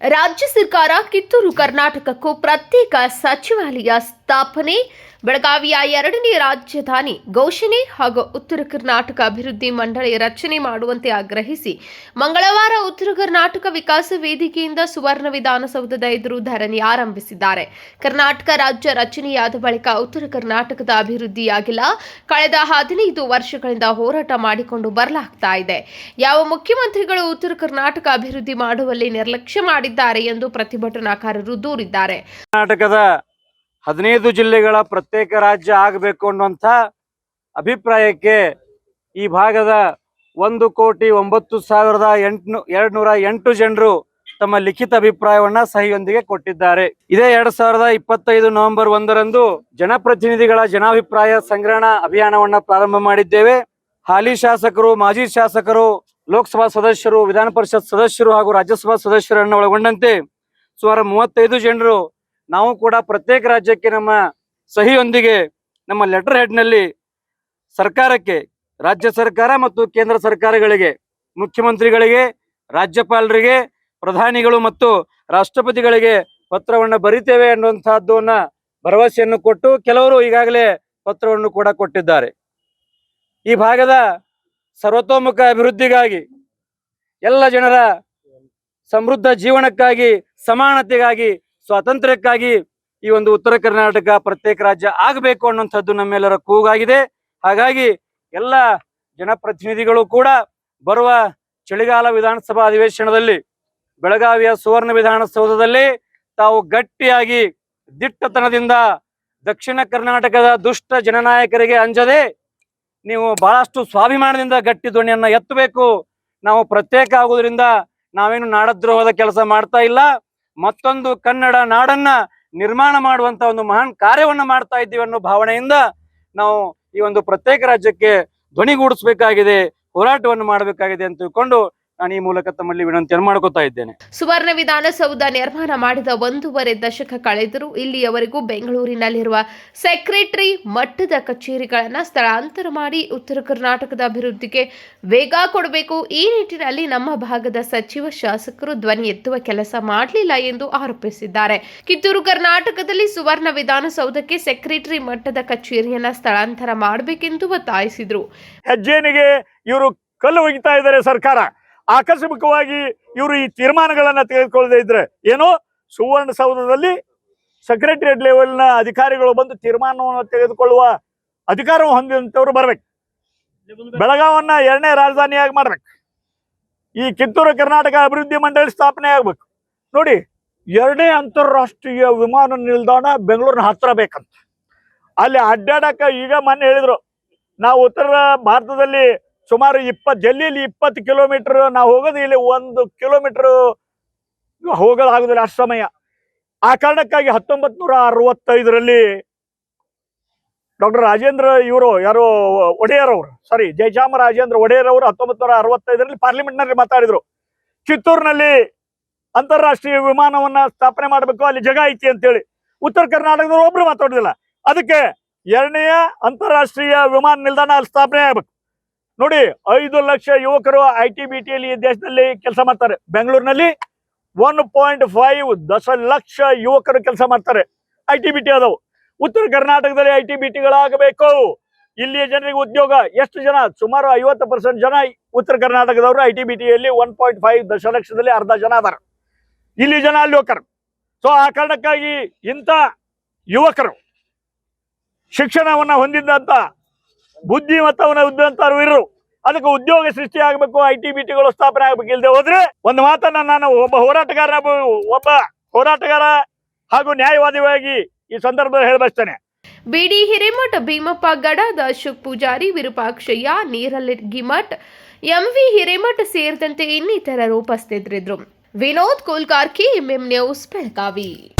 ರಾಜ್ಯ ಸರ್ಕಾರ ಕಿತ್ತೂರು ಕರ್ನಾಟಕಕ್ಕೂ ಪ್ರತ್ಯೇಕ ಸಚಿವಾಲಯ ಸ್ಥಾಪನೆ, ಬೆಳಗಾವಿಯ ಎರಡನೇ ರಾಜಧಾನಿ ಘೋಷಣೆ ಹಾಗೂ ಉತ್ತರ ಕರ್ನಾಟಕ ಅಭಿವೃದ್ಧಿ ಮಂಡಳಿ ರಚನೆ ಮಾಡುವಂತೆ ಆಗ್ರಹಿಸಿ ಮಂಗಳವಾರ ಉತ್ತರ ಕರ್ನಾಟಕ ವಿಕಾಸ ವೇದಿಕೆಯಿಂದ ಸುವರ್ಣ ವಿಧಾನಸೌಧದ ಎದುರು ಧರಣಿ ಆರಂಭಿಸಿದ್ದಾರೆ. ಕರ್ನಾಟಕ ರಾಜ್ಯ ರಚನೆಯಾದ ಬಳಿಕ ಉತ್ತರ ಕರ್ನಾಟಕದ ಅಭಿವೃದ್ಧಿಯಾಗಿಲ್ಲ. ಕಳೆದ ಹದಿನೈದು ವರ್ಷಗಳಿಂದ ಹೋರಾಟ ಮಾಡಿಕೊಂಡು ಬರಲಾಗ್ತಾ ಇದೆ. ಯಾವ ಮುಖ್ಯಮಂತ್ರಿಗಳು ಉತ್ತರ ಕರ್ನಾಟಕ ಅಭಿವೃದ್ಧಿ ಮಾಡುವಲ್ಲಿ ನಿರ್ಲಕ್ಷ್ಯ ಮಾಡಿದ್ದಾರೆ ಎಂದು ಪ್ರತಿಭಟನಾಕಾರರು ದೂರಿದ್ದಾರೆ. ಕರ್ನಾಟಕದ ಹದಿನೈದು ಜಿಲ್ಲೆಗಳ ಪ್ರತ್ಯೇಕ ರಾಜ್ಯ ಆಗಬೇಕು ಅನ್ನುವಂಥ ಅಭಿಪ್ರಾಯಕ್ಕೆ ಈ ಭಾಗದ ಒಂದು ಕೋಟಿ ಒಂಬತ್ತು ಸಾವಿರದ ಎಂಟು ಎರಡು ನೂರ ಎಂಟು ಜನರು ತಮ್ಮ ಲಿಖಿತ ಅಭಿಪ್ರಾಯವನ್ನ ಸಹಿಯೊಂದಿಗೆ ಕೊಟ್ಟಿದ್ದಾರೆ. ಇದೇ ಎರಡ್ ಸಾವಿರದ ಇಪ್ಪತ್ತೈದು ನವೆಂಬರ್ ಒಂದರಂದು ಜನಪ್ರತಿನಿಧಿಗಳ ಜನಾಭಿಪ್ರಾಯ ಸಂಗ್ರಹಣಾ ಅಭಿಯಾನವನ್ನ ಪ್ರಾರಂಭ ಮಾಡಿದ್ದೇವೆ. ಹಾಲಿ ಶಾಸಕರು, ಮಾಜಿ ಶಾಸಕರು, ಲೋಕಸಭಾ ಸದಸ್ಯರು, ವಿಧಾನ ಪರಿಷತ್ ಸದಸ್ಯರು ಹಾಗೂ ರಾಜ್ಯಸಭಾ ಸದಸ್ಯರನ್ನು ಒಳಗೊಂಡಂತೆ ಸುಮಾರು ಮೂವತ್ತೈದು ಜನರು ನಾವು ಕೂಡ ಪ್ರತ್ಯೇಕ ರಾಜ್ಯಕ್ಕೆ ನಮ್ಮ ಸಹಿಯೊಂದಿಗೆ ನಮ್ಮ ಲೆಟರ್ ಹೆಡ್ನಲ್ಲಿ ಸರ್ಕಾರಕ್ಕೆ, ರಾಜ್ಯ ಸರ್ಕಾರ ಮತ್ತು ಕೇಂದ್ರ ಸರ್ಕಾರಗಳಿಗೆ, ಮುಖ್ಯಮಂತ್ರಿಗಳಿಗೆ, ರಾಜ್ಯಪಾಲರಿಗೆ, ಪ್ರಧಾನಿಗಳು ಮತ್ತು ರಾಷ್ಟ್ರಪತಿಗಳಿಗೆ ಪತ್ರವನ್ನು ಬರಿತೇವೆ ಅನ್ನುವಂತಹದ್ದನ್ನ ಭರವಸೆಯನ್ನು ಕೊಟ್ಟು ಕೆಲವರು ಈಗಾಗಲೇ ಪತ್ರವನ್ನು ಕೂಡ ಕೊಟ್ಟಿದ್ದಾರೆ. ಈ ಭಾಗದ ಸರ್ವತೋಮುಖ ಅಭಿವೃದ್ಧಿಗಾಗಿ, ಎಲ್ಲ ಜನರ ಸಮೃದ್ಧ ಜೀವನಕ್ಕಾಗಿ, ಸಮಾನತೆಗಾಗಿ ಸ್ವಾತಂತ್ರ್ಯಕ್ಕಾಗಿ ಈ ಒಂದು ಉತ್ತರ ಕರ್ನಾಟಕ ಪ್ರತ್ಯೇಕ ರಾಜ್ಯ ಆಗಬೇಕು ಅನ್ನುವಂಥದ್ದು ನಮ್ಮೆಲ್ಲರ ಕೂಗಾಗಿದೆ. ಹಾಗಾಗಿ ಎಲ್ಲ ಜನಪ್ರತಿನಿಧಿಗಳು ಕೂಡ ಬರುವ ಚಳಿಗಾಲ ವಿಧಾನಸಭಾ ಅಧಿವೇಶನದಲ್ಲಿ, ಬೆಳಗಾವಿಯ ಸುವರ್ಣ ವಿಧಾನಸೌಧದಲ್ಲಿ ತಾವು ಗಟ್ಟಿಯಾಗಿ ದಿಟ್ಟತನದಿಂದ ದಕ್ಷಿಣ ಕರ್ನಾಟಕದ ದುಷ್ಟ ಜನನಾಯಕರಿಗೆ ಅಂಜದೆ ನೀವು ಬಹಳಷ್ಟು ಸ್ವಾಭಿಮಾನದಿಂದ ಗಟ್ಟಿ ಧ್ವನಿಯನ್ನು ಎತ್ತಬೇಕು. ನಾವು ಪ್ರತ್ಯೇಕ ಆಗುವುದರಿಂದ ನಾವೇನು ನಾಡದ್ರೋಹದ ಕೆಲಸ ಮಾಡ್ತಾ ಇಲ್ಲ. ಮತ್ತೊಂದು ಕನ್ನಡ ನಾಡನ್ನ ನಿರ್ಮಾಣ ಮಾಡುವಂತ ಒಂದು ಮಹಾನ್ ಕಾರ್ಯವನ್ನ ಮಾಡ್ತಾ ಇದ್ದೀವಿ ಅನ್ನೋ ಭಾವನೆಯಿಂದ ನಾವು ಈ ಒಂದು ಪ್ರತ್ಯೇಕ ರಾಜ್ಯಕ್ಕೆ ಧ್ವನಿಗೂಡಿಸಬೇಕಾಗಿದೆ, ಹೋರಾಟವನ್ನು ಮಾಡಬೇಕಾಗಿದೆ ಅಂತ ತಿಳ್ಕೊಂಡು ನಾನು ಈ ಮೂಲಕ ತಮ್ಮಲ್ಲಿ ವಿನಂತಿಯನ್ನು ಮಾಡ್ಕೋತಾ ಇದ್ದೇನೆ. ಸುವರ್ಣ ವಿಧಾನಸೌಧ ನಿರ್ಮಾಣ ಮಾಡಿದ ಒಂದೂವರೆ ದಶಕ ಕಳೆದರೂ ಇಲ್ಲಿಯವರೆಗೂ ಬೆಂಗಳೂರಿನಲ್ಲಿರುವ ಸೆಕ್ರೆಟರಿ ಮಟ್ಟದ ಕಚೇರಿಗಳನ್ನು ಸ್ಥಳಾಂತರ ಮಾಡಿ ಉತ್ತರ ಕರ್ನಾಟಕದ ಅಭಿವೃದ್ಧಿಗೆ ವೇಗ ಕೊಡಬೇಕು. ಈ ನಿಟ್ಟಿನಲ್ಲಿ ನಮ್ಮ ಭಾಗದ ಸಚಿವ ಶಾಸಕರು ಧ್ವನಿ ಎತ್ತುವ ಕೆಲಸ ಮಾಡಲಿಲ್ಲ ಎಂದು ಆರೋಪಿಸಿದ್ದಾರೆ. ಕಿತ್ತೂರು ಕರ್ನಾಟಕದಲ್ಲಿ ಸುವರ್ಣ ವಿಧಾನಸೌಧಕ್ಕೆ ಸೆಕ್ರೆಟರಿ ಮಟ್ಟದ ಕಚೇರಿಯನ್ನ ಸ್ಥಳಾಂತರ ಮಾಡಬೇಕೆಂದು ಒತ್ತಾಯಿಸಿದರು. ಹೆಜ್ಜೆನಿಗೆ ಇವರು ಕಲ್ಲು ಒಗಿತಾ ಇದ್ದಾರೆ ಸರ್ಕಾರ. ಆಕಸ್ಮಿಕವಾಗಿ ಇವರು ಈ ತೀರ್ಮಾನಗಳನ್ನ ತೆಗೆದುಕೊಳ್ಳದೆ ಇದ್ರೆ ಏನು ಸುವರ್ಣಸೌಧದಲ್ಲಿ ಸೆಕ್ರೆಟರಿಯೇಟ್ ಲೆವೆಲ್ನ ಅಧಿಕಾರಿಗಳು ಬಂದು ತೀರ್ಮಾನವನ್ನು ತೆಗೆದುಕೊಳ್ಳುವ ಅಧಿಕಾರ ಹೊಂದಿದಂತವ್ರು ಬರ್ಬೇಕು. ಬೆಳಗಾವನ್ನ ಎರಡನೇ ರಾಜಧಾನಿಯಾಗಿ ಮಾಡ್ಬೇಕು. ಈ ಕಿತ್ತೂರು ಕರ್ನಾಟಕ ಅಭಿವೃದ್ಧಿ ಮಂಡಳಿ ಸ್ಥಾಪನೆ ಆಗ್ಬೇಕು. ನೋಡಿ ಎರಡನೇ ಅಂತಾರಾಷ್ಟ್ರೀಯ ವಿಮಾನ ನಿಲ್ದಾಣ ಬೆಂಗಳೂರಿನ ಹತ್ರ ಬೇಕಂತ. ಅಲ್ಲಿ ಅಡ್ಡಾಡಕ ಈಗ ಮೊನ್ನೆ ಹೇಳಿದ್ರು, ನಾವು ಉತ್ತರ ಭಾರತದಲ್ಲಿ ಸುಮಾರು ಇಪ್ಪತ್ತು ಡೆಲ್ಲಿಯಲ್ಲಿ ಇಪ್ಪತ್ತು ಕಿಲೋಮೀಟರ್ ನಾವು ಹೋಗೋದು ಇಲ್ಲಿ ಒಂದು ಕಿಲೋಮೀಟರ್ ಹೋಗೋದಾಗುದಿಲ್ಲ ಅಷ್ಟು ಸಮಯ. ಆ ಕಾರಣಕ್ಕಾಗಿ ಹತ್ತೊಂಬತ್ ನೂರ ಅರವತ್ತೈದರಲ್ಲಿ ಡಾಕ್ಟರ್ ರಾಜೇಂದ್ರ ಇವರು, ಯಾರು ಒಡೆಯರ್ ಅವರು ಸಾರಿ ಜಯಚಾಮ ರಾಜೇಂದ್ರ ಒಡೆಯರ್ ಅವರು ಹತ್ತೊಂಬತ್ ನೂರ ಅರವತ್ತೈದರಲ್ಲಿ ಪಾರ್ಲಿಮೆಂಟ್ನಲ್ಲಿ ಮಾತಾಡಿದ್ರು. ಕಿತ್ತೂರಿನಲ್ಲಿ ಅಂತಾರಾಷ್ಟ್ರೀಯ ವಿಮಾನವನ್ನ ಸ್ಥಾಪನೆ ಮಾಡಬೇಕು, ಅಲ್ಲಿ ಜಗ ಐತಿ ಅಂತೇಳಿ. ಉತ್ತರ ಕರ್ನಾಟಕದವ್ರು ಒಬ್ರು ಮಾತಾಡೋದಿಲ್ಲ. ಅದಕ್ಕೆ ಎರಡನೆಯ ಅಂತಾರಾಷ್ಟ್ರೀಯ ವಿಮಾನ ನಿಲ್ದಾಣ ಅಲ್ಲಿ ಸ್ಥಾಪನೆ ಆಗ್ಬೇಕು. ನೋಡಿ ಐದು ಲಕ್ಷ ಯುವಕರು ಐ ಟಿ ಬಿ ಟಿಯಲ್ಲಿ ಈ ದೇಶದಲ್ಲಿ ಕೆಲಸ ಮಾಡ್ತಾರೆ. ಬೆಂಗಳೂರಿನಲ್ಲಿ ಒನ್ ಪಾಯಿಂಟ್ ಫೈವ್ ದಶ ಲಕ್ಷ ಯುವಕರು ಕೆಲಸ ಮಾಡ್ತಾರೆ. ಐ ಟಿ ಬಿ ಟಿ ಅದಾವು ಉತ್ತರ ಕರ್ನಾಟಕದಲ್ಲಿ ಐ ಟಿ ಬಿ ಟಿಗಳಾಗಬೇಕು ಇಲ್ಲಿಯ ಜನರಿಗೆ ಉದ್ಯೋಗ ಎಷ್ಟು ಜನ? ಸುಮಾರು ಐವತ್ತು ಪರ್ಸೆಂಟ್ ಜನ ಉತ್ತರ ಕರ್ನಾಟಕದವರು ಐ ಟಿ ಬಿ ಟಿಯಲ್ಲಿ ಒನ್ ಪಾಯಿಂಟ್ ಫೈವ್ ದಶಲಕ್ಷದಲ್ಲಿ ಅರ್ಧ ಜನ ಅದಾರ. ಇಲ್ಲಿ ಜನ ಅಲ್ಲಿ ಹೋಗ್ತಾರೆ. ಸೊ ಆ ಕಾರಣಕ್ಕಾಗಿ ಇಂಥ ಯುವಕರು ಶಿಕ್ಷಣವನ್ನ ಹೊಂದಿದ್ದಂತ ಬುದ್ಧಿಮತ್ತವನ್ನ ಹೊಂದಿದಂತವ್ರು ಇರು ಅದಕ್ಕೆ ಉದ್ಯೋಗ ಸೃಷ್ಟಿ ಆಗಬೇಕು ಐ ಟಿ ಬಿ ಸ್ಥಾಪನೆ ಆಗ್ಬೇಕು. ಇಲ್ಲದೆ ಹೋದ್ರೆ ಒಂದು ಮಾತನ್ನ ನಾನು ಒಬ್ಬ ಹೋರಾಟಗಾರ ಒಬ್ಬ ಹೋರಾಟಗಾರ ಹಾಗೂ ನ್ಯಾಯವಾದಿಯಾಗಿ ಈ ಸಂದರ್ಭದಲ್ಲಿ ಹೇಳಬಯಸ್ತೇನೆ. B D Hiremath Bheemappa Gadad Ashok Pujari, Virupakshayya, Neeralgimath, M V Hiremath ಸೇರಿದಂತೆ ಇನ್ನಿತರರು ಉಪಸ್ಥಿತರಿದ್ದರು. Vinod ಕುಲ್ಕಾರ್ಕಿ MM news Belagavi.